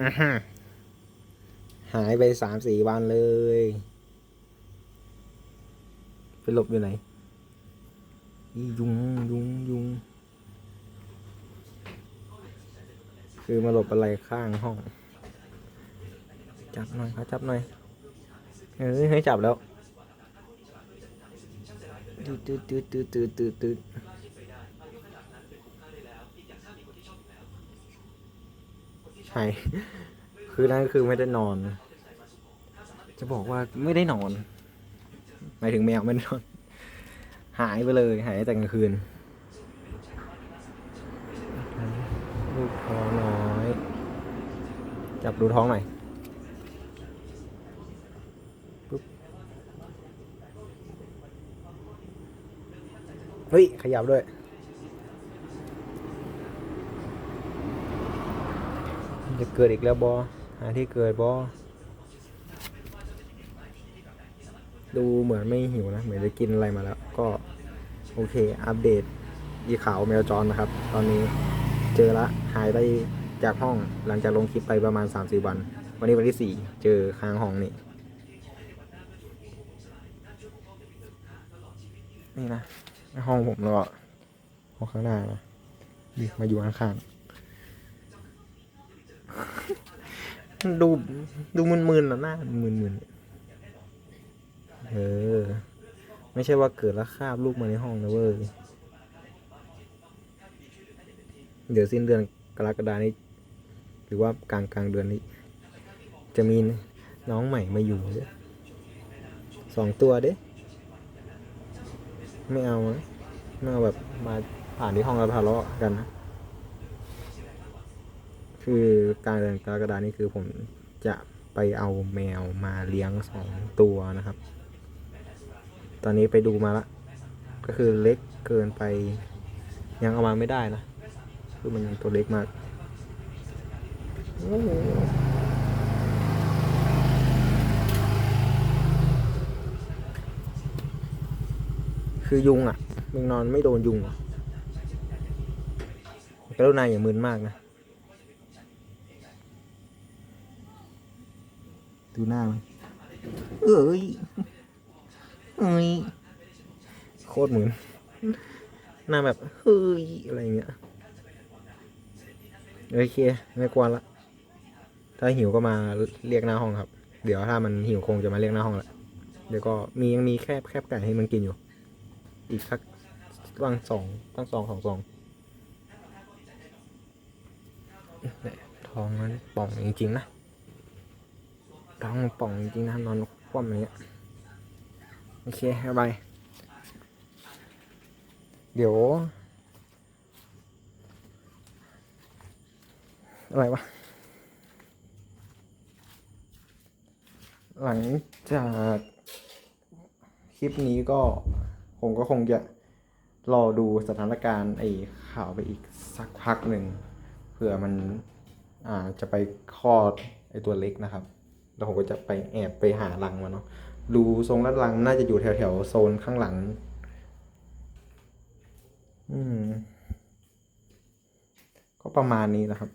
อื้อหือหายไปสามสี่วันเลย ไปหลบอยู่ไหนยุงยุงยุง คือมาหลบอะไรข้างห้อง จับหน่อยครับจับหน่อยเฮ้ยให้จับแล้วตืดตืดตืดตืดตืดตืดตืด ใช่ คือนั่นคือไม่ได้นอน จะบอกว่าไม่ได้นอน หมายถึงแมวไม่ได้นอน หายไปเลย หายตั้งแต่กลางคืนลูกท้องน้อย จับดูท้องหน่อยปุ๊บเฮ้ย ขยับด้วย จะเกิดอีกแล้วบอหาที่เกิดบอดูเหมือนไม่หิวนะ เหมือนจะกินอะไรมาแล้ว ก็โอเค อัปเดตยีขาวแมวจรนะครับ ตอนนี้เจอละหายไปจากห้องหลังจากลงคลิปไปประมาณ 3-4 วัน วันนี้วันที่ 4 เจอค้างห้องนี่นี่นะห้องผมแล้วก็ห้องข้างหน้านะนี่มาอยู่ข้างๆ ดูดูมึนๆนะหน้ามึนๆเออ ไม่ใช่ว่าเกิดแล้วคาบลูกมาในห้องนะเว้ย เดี๋ยวสิ้นเดือนกรกฎานี้ หรือว่ากลางกลางเดือนนี้ จะมีน้องใหม่มาอยู่เด้อสองตัวเด้ ไม่เอาไม่เอาแบบมาผ่านที่ห้องแล้วทะเลาะกันนะ คือกลางเดือนกรกฎานี้คือผมจะไปเอาแมวมาเลี้ยงสองตัวนะครับ ตอนนี้ไปดูมาละ ก็คือเล็กเกินไปยังเอามาไม่ได้นะ คือมันยังตัวเล็กมากคือยุงอะมึงนอนไม่โดนยุงอะกรุณาอย่ามึนมากนะ ดูหน้ามันเอ้ยเอ้ยโคตรเหมือน หน้าแบบเฮ้ยอะไรเงี้ยโอเค ไม่กวนละ ถ้าหิวก็มาเรียกหน้าห้องครับ เดี๋ยวถ้ามันหิวคงจะมาเรียกหน้าห้องละเดี๋ยวก็มียังมีแคบแคบไก่ให้มันกินอยู่ อีกสักตั้งสองตั้งสองสองสองเนี่ยท้องมันป่องจริงๆนะ ท้องป่องจริงนะนอนคว่ำอย่างเงี้ยโอเคบาบายเดี๋ยว อะไรวะ หลังจากคลิปนี้ก็ผมก็คงจะรอดูสถานการณ์ไอ้ข่าวไปอีกสักพักหนึ่งเผื่อมันอ่าจะไปคลอดไอ้ตัวเล็กนะครับ แล้วผมก็จะไปแอบไปหารังมาเนาะดูทรงลัดรังน่าจะอยู่แถวแถวๆโซนข้างหลัง อืม ก็ประมาณนี้นะครับ